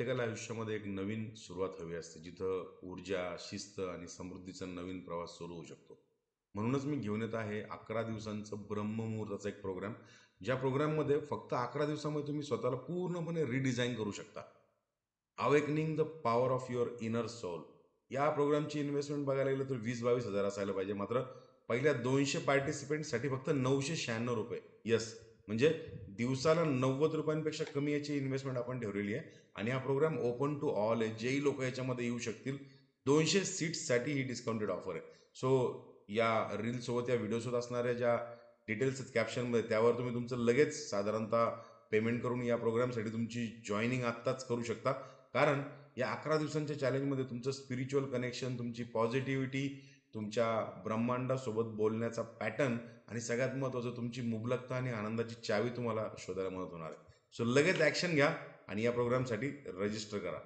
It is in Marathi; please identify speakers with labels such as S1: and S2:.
S1: प्रत्येकाला आयुष्यामध्ये एक नवीन सुरुवात हवी असते जिथं ऊर्जा शिस्त आणि समृद्धीचा नवीन प्रवास सुरू होऊ शकतो. म्हणूनच मी घेऊन येत आहे अकरा दिवसांचं ब्रह्ममुहूर्ताचा एक प्रोग्राम ज्या प्रोग्राममध्ये फक्त अकरा दिवसामध्ये तुम्ही स्वतःला पूर्णपणे रिडिझाईन करू शकता. Awakening the power of your inner soul या प्रोग्रामची इन्व्हेस्टमेंट बघायला गेलं तर वीस बावीस हजार असायला पाहिजे. मात्र पहिल्या दोनशे पार्टिसिपेंटसाठी फक्त नऊशे शहाण्णव रुपये. यस म्हणजे दिवसाला नव्वद रुपयांपेक्षा कमी याची इन्व्हेस्टमेंट आपण ठेवलेली आहे. आणि हा प्रोग्राम ओपन टू ऑल आहे. जेही लोक याच्यामध्ये येऊ शकतील दोनशे सीट्ससाठी ही डिस्काउंटेड ऑफर आहे. सो या रीलसोबत या व्हिडिओसोबत असणाऱ्या ज्या डिटेल्स आहेत कॅप्शनमध्ये त्यावर तुम्ही तुमचं लगेच साधारणतः पेमेंट करून या प्रोग्रामसाठी तुमची जॉईनिंग आत्ताच करू शकता. कारण या अकरा दिवसांच्या चॅलेंजमध्ये तुमचं स्पिरिच्युअल कनेक्शन तुमची पॉझिटिव्हिटी तुमच्या ब्रह्मांडासोबत बोलण्याचा पॅटर्न आणि सगळ्यात महत्त्वाचं तुमची मुबलकता आणि आनंदाची चावी तुम्हाला शोधायला मदत होणार आहे. सो लगेच ॲक्शन घ्या आणि या प्रोग्रामसाठी रजिस्टर करा.